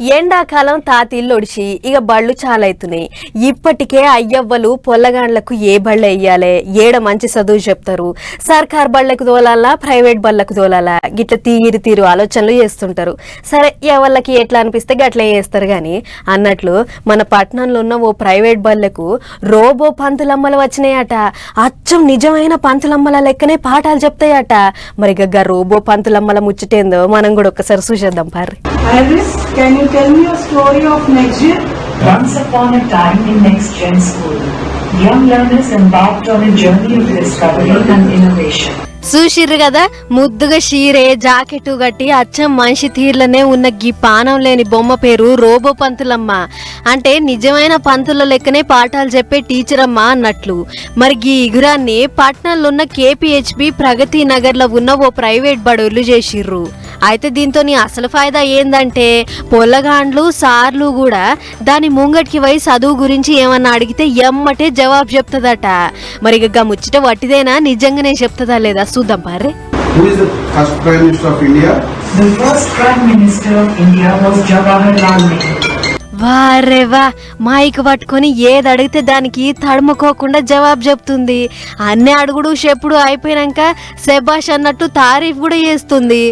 ఎండాకాలం తాతిల్లు ఒడిచి ఇక బళ్ళు చాలైతున్నాయి. ఇప్పటికే అయ్యవ్వలు పొల్లగాండ్లకు ఏ బళ్ళు వేయాలి ఏడ మంచి చదువు చెప్తారు? సర్కార్ బళ్ళకు తోలాలా ప్రైవేట్ బళ్ళకు తోలాలా? గిట్ల తీరు తీరు ఆలోచనలు చేస్తుంటారు. సరే ఎవళ్ళకి ఎట్లా అనిపిస్తే గట్లే చేస్తారు కానీ అన్నట్లు మన పట్టణంలో ఉన్న ఓ ప్రైవేట్ బళ్ళకు రోబో పంతులమ్మలు వచ్చినాయట. అచ్చం నిజమైన పంతులమ్మల లెక్కనే పాఠాలు చెప్తాయట. మరి గగ్గ రోబో పంతులమ్మల ముచ్చటేందో మనం కూడా ఒకసారి చూసేద్దాం పార్రి. Iris, can you tell me a story of next year? Once upon a time in Next Gen School, young learners embarked on a journey of discovery and innovation. చూసిర్రు కదా ముద్దుగా షీరే జాకెట్ గట్టి అచ్చం మనిషి తీర్లనే ఉన్న గీ పానం లేని బొమ్మ పేరు రోబో పంతులమ్మ అంటే నిజమైన పంతుల లెక్కనే పాఠాలు చెప్పే టీచర్ అమ్మ అన్నట్లు మరి గీ ఇగురాన్ని పట్నంలో ఉన్న కేపీహెచ్బి ప్రగతి నగర్లో ఉన్న ఓ ప్రైవేట్ బడులు చేసిర్రు అయితే దీంతో నీ అసలు ఫాయిదా ఏందంటే పొల్లగాండ్లు సార్లు కూడా దాని ముంగటికి పోయి చదువు గురించి ఏమన్నా అడిగితే ఎమ్మటే జవాబు చెప్తుందట మరి ఇక ముచ్చట వట్టిదేనా నిజంగానే చెప్తుందా లేదా చూద్దాం పారే Who is the first Prime Minister of India? The first Prime Minister of India was Jawaharlal Nehru. వారే వా మైక్ పట్టుకొని ఏది అడిగితే దానికి తడుముకోకుండా జవాబు చెప్తుంది. అన్ని అడుగుడు చెప్పుడు అయిపోయినాక శబాష్ అన్నట్టు తారీఫ్ కూడా చేస్తుంది.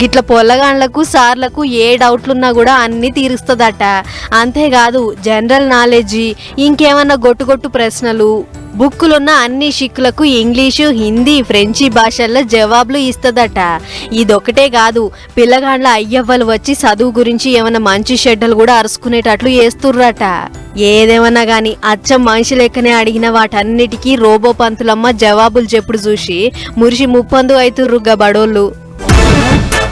గిట్ల పొల్లగాండ్లకు సార్లకు ఏ డౌట్లున్నా కూడా అన్నీ తీరుస్తుందట. అంతేకాదు జనరల్ నాలెడ్జి ఇంకేమన్నా గొట్టుగొట్టు ప్రశ్నలు. బుక్కులున్న అన్ని షిక్కులకు ఇంగ్లీషు హిందీ ఫ్రెంచి భాషల్లో జవాబులు ఇస్తుందట. ఇదొకటే కాదు పిల్లగాండ్ల అయ్యవ్వలు వచ్చి చదువు గురించి ఏమైనా మంచి షెడ్డలు కూడా అరుచుకునేటట్లు వేస్తుర్రట ఏదేమన్నా గాని అచ్చం మనిషి లెక్కనే అడిగిన వాటన్నిటికీ రోబో పంతులమ్మ జవాబులు చెప్పుడు చూసి మురిసి ముప్పందు అవుతుర్రుగా బడోళ్ళు.